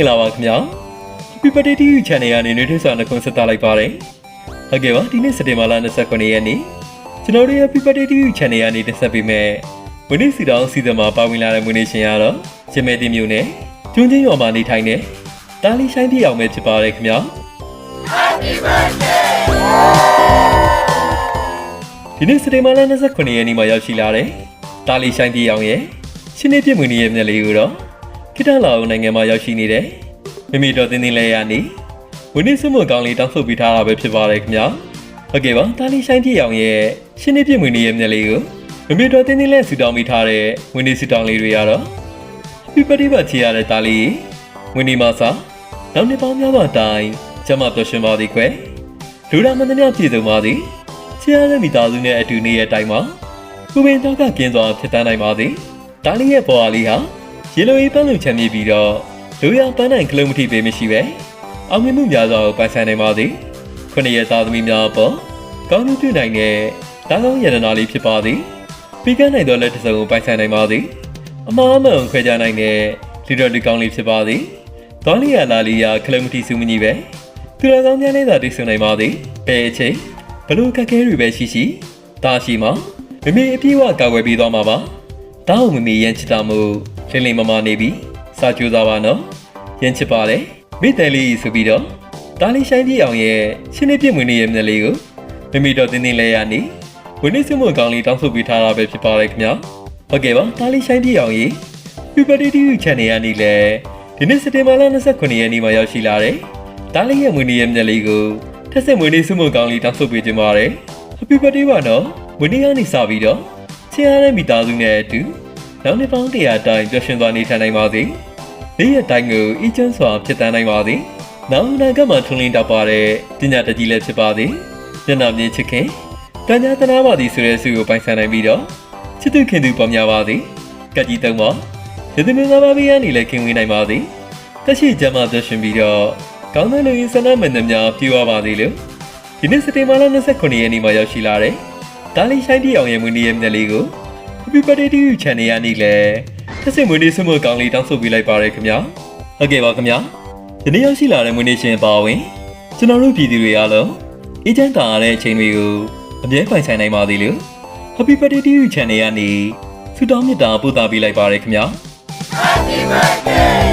င်္ဂလာပါခင်ဗျာ Happy Birthday to you channel ကနေနေထွေးစွာနှုတ်ဆက်သလိုက်ပါတယ်ဟုတ်ကဲ့ပါဒီနေ့စက်တင်ဘာလ29ရက်နေ့ကျွန်တော်တို့ရဲ့ Happy Birthday to you channel ကနေတင်ဆက်ပေးမယ်မွေးနေ့စီတောင်းစီစဉ်မှာပါဝင်လာတဲ့မွေးနေ့ရှင်ကတော့ရှင်မဲတင်မျိုးနဲ့ကျွန်းချင်းရွာမှာနေထိုင်တဲ့တာလီဆိုင်ပြအောင်ပဲဖြစ်ပါတယ်ခင်ဗျာဒီနေ့စတေမာလာ29ရက်နေ့မှာရောက်ရှိလာတဲ့တာလီဆိုင်တီအောင်ရဲ့ရှင်းနေပြည့်မွေနေရဲ့မျက်လေးကိုတော့ ခိတလာအောင်နိုင်ငံမှာရောက်ရှိနေတဲ့မိမိတော်တင်းတင်းလေးရနေဝင်းနေစုမကောင်းလေးတောင်းဆုပ်ပေးထားတာပဲဖြစ်ပါတယ်ခင်ဗျာဟုတ်ကဲ့ပါတာလီဆိုင်တီအောင်ရဲ့ရှင်းနေပြည့်မွေနေရဲ့မျက်လေးကိုမိမိတော်တင်းတင်းလေးဆူတောင်းပေးထားတဲ့ဝင်းနေဆူတောင်းလေးတွေကတော့ပြပတိပါချီရတဲ့တာလီဝင်းနေမှာစာနောက်နှစ်ပေါင်းများစွာတိုင်ကျမတော်ရှင်ပါသည်ခွဲလူရမန္တများပြည်စုံပါသည်ချစ်ရတဲ့မိသားစုနဲ့အတူနေတဲ့အတိုင်းမှာကိုပင်တော့ကကင်းစွာဖြစ်တန်းနိုင်ပါသည်။ဒါလေးရဲ့ပေါ်အားလေးဟာ ရေလိုရေးပန်းလုံချမ်းမြေပြီးတော့လူရပန်းနိုင်ကလုံးမထိပေးမရှိပဲအောင်မြင်မှုများစွာကိုပိုင်ဆိုင်နိုင်ပါသည်။ခုနှစ်ရက်သားသမီးများအပေါ်ကောင်းမှုပြုနိုင်တဲ့တာကောင်းရတနာလေးဖြစ်ပါသည်။ပြီးကနိုင်သောလက်တစ်စုံကိုပိုင်ဆိုင်နိုင်ပါသည်။အမှားအမှန်ခွဲခြားနိုင်တဲ့လူတော်လူကောင်းလေးဖြစ်ပါသည်။တော်လီယာလာလီယာကလုံးမထိစုမညီပဲသူတော်ကောင်းများနဲ့သာတည်ဆုံနိုင်ပါသည်။ဘယ်အချိန်ဘလို့ကက်ခဲတွေပဲရှိရှိဒါရှိမှမမေအပြည့်အဝကာကွယ်ပေးသွားမှာပါဒါအောင်မမေရန်ချစ်တာမှု လင်းလင်းမမနေပြီစာကြိုးစားပါနော်ရန်ချစ်ပါတယ်မိတယ်လေးဆိုပြီးတော့ဒါလေးဆိုင်ပြည့်အောင်ရဲ့ရှင်းနေပြည့်မွေနေရဲ့မျက်လေးကိုမမေတော့တင်းတင်းလဲရနေဝင်းနေစမွန်ကောင်းလေးတောင်းဆိုပေးထားတာပဲဖြစ်ပါတယ်ခင်ဗျာဟုတ်ကဲ့ပါဒါလေးဆိုင်ပြည့်အောင်ရေ Puberty TV Channel ကနေလဲဒီနေ့စက်တင်ဘာလ29ရက်နေ့မှာရောက်ရှိလာတယ်ဒါလေးရဲ့မွေနေရဲ့မျက်လေးကိုထက်ဆက်မွေးနေ့စုမကောင်းလေးတောင်းဆိုပေးခြင်းပါတယ်။ Happy birthday ပါနော်။မွေးနေ့ကနေစပြီးတော့ချစ်ရတဲ့မိသားစုနဲ့အတူ နောက်နှစ်ပေါင်းတရာတိုင်ပျော်ရွှင်သွားနေထိုင်နိုင်ပါစေ။နေ့ရက်တိုင်းကိုအေးချမ်းစွာဖြစ်တန်းနိုင်ပါစေ။နောက်အနာဂတ်မှာထွန်းလင်းတောက်ပါတဲ့ပညာတတ်ကြီးလည်းဖြစ်ပါစေ။ညနာမြင့်ချစ်ခင်ကံကြသနာပါသည်ဆိုတဲ့ဆုကိုပိုင်ဆိုင်နိုင်ပြီးတော့ချစ်သူခင်သူပေါ်များပါစေ။ကက်ကြီးတုံးပါဒီသမင်္ဂလာပါဘေးကနေလည်းခင်ဝေးနိုင်ပါစေ။တက်ရှိကြမှာပျော်ရွှင်ပြီးတော့ကောင်းတဲ့လူရင်းဆန္ဒမှန်သမျှပြေဝပါသေးလို့ဒီနေ့စတေမာလာ29ရက်နေ့မှာရောက်ရှိလာတဲ့ဒါလီဆိုင်တီအောင်ရဲ့မွေးနေ့ရဲ့မျက်လေးကို Happy Birthday to you channel ရနေလဲသက်စင်မွေးနေ့ဆွေးနွေးကောင်းလေးတောင်းဆိုပေးလိုက်ပါရခင်ဗျာဟုတ်ကဲ့ပါခင်ဗျာဒီနေ့ရောက်ရှိလာတဲ့မွေးနေ့ရှင်ပါဝင်ကျွန်တော်တို့ပြည်သူတွေအားလုံးအေးချမ်းသာရတဲ့အချိန်တွေကိုအမြဲပိုင်ဆိုင်နိုင်ပါသေးလို့ Happy Birthday to you channel ရနေဆုတောင်းမေတ္တာပို့သပေးလိုက်ပါရခင်ဗျာ Happy birthday